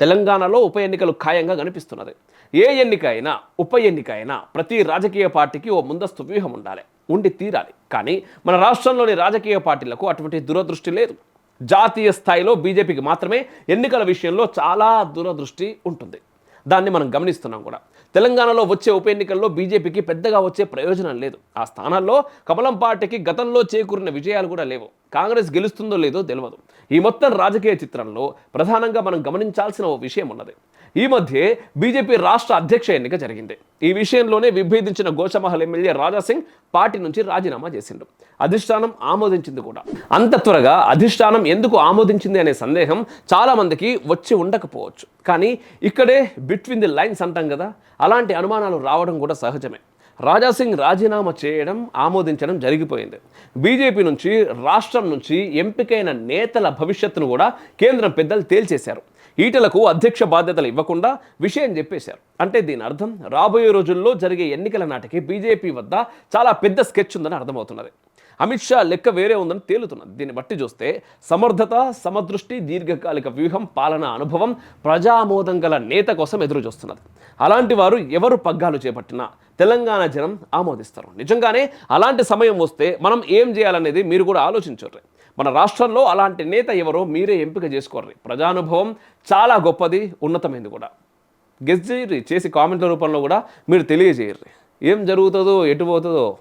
తెలంగాణలో ఉప ఎన్నికలు ఖాయంగా కనిపిస్తున్నది. ఏ ఎన్నిక అయినా ఉప ఎన్నిక అయినా ప్రతి రాజకీయ పార్టీకి ఓ ముందస్తు వ్యూహం ఉండాలి. ఉండి తీరాలి. కానీ మన రాష్ట్రంలోని రాజకీయ పార్టీలకు అటువంటి దురదృష్టి లేదు. జాతీయ స్థాయిలో బీజేపీకి మాత్రమే ఎన్నికల విషయంలో చాలా దూరదృష్టి ఉంటుంది. దాన్ని మనం గమనిస్తున్నాం కూడా. తెలంగాణలో వచ్చే ఉప ఎన్నికల్లో బీజేపీకి పెద్దగా వచ్చే ప్రయోజనం లేదు. ఆ స్థానాల్లో కమలం పార్టీకి గతంలో చేకూరిన విజయాలు కూడా లేవు. కాంగ్రెస్ గెలుస్తుందో లేదో తెలియదు ఈ మొత్తం రాజకీయ చిత్రంలో ప్రధానంగా మనం గమనించాల్సిన ఓ విషయం ఉన్నది. ఈ మధ్య బీజేపీ రాష్ట్ర అధ్యక్ష ఎన్నిక జరిగింది. ఈ విషయంలోనే విభేదించిన గోషమహల్ ఎమ్మెల్యే రాజాసింగ్ పార్టీ నుంచి రాజీనామా చేసిండు. అధిష్టానం ఆమోదించింది కూడా. అంత త్వరగా అధిష్టానం ఎందుకు ఆమోదించింది అనే సందేహం చాలామందికి వచ్చి ఉండకపోవచ్చు. కానీ ఇక్కడే బిట్వీన్ ది లైన్స్ అంటాం కదా అలాంటి అనుమానాలు రావడం కూడా సహజమే. రాజాసింగ్ రాజీనామా చేయడం ఆమోదించడం జరిగిపోయింది. బీజేపీ నుంచి రాష్ట్రం నుంచి ఎంపికైన నేతల భవిష్యత్తును కూడా కేంద్రం పెద్దలు తేల్చేశారు. ఈటలకు అధ్యక్ష బాధ్యతలు ఇవ్వకుండా విషయం చెప్పేశారు. అంటే దీని అర్థం రాబోయే రోజుల్లో జరిగే ఎన్నికల నాటికి బీజేపీ వద్ద చాలా పెద్ద స్కెచ్ ఉందని అర్థమవుతున్నది. అమిత్ షా లెక్క వేరే ఉందని తేలుతున్నది. దీన్ని బట్టి చూస్తే సమర్థత సమదృష్టి దీర్ఘకాలిక వ్యూహం పాలన అనుభవం ప్రజామోదం గల నేత కోసం ఎదురు చూస్తున్నది అలాంటి వారు ఎవరు పగ్గాలు చేపట్టినా తెలంగాణ జనం ఆమోదిస్తారు. నిజంగానే అలాంటి సమయం వస్తే మనం ఏం చేయాలనేది మీరు కూడా ఆలోచించర్రి మన రాష్ట్రంలో అలాంటి నేత ఎవరో మీరే ఎంపిక చేసుకోర్రి ప్రజానుభవం చాలా గొప్పది ఉన్నతమైంది కూడా. గెస్ చేయర్రి చేసి కామెంట్ల రూపంలో కూడా మీరు తెలియజేయర్రి ఏం జరుగుతుందో ఎటు పోతుందో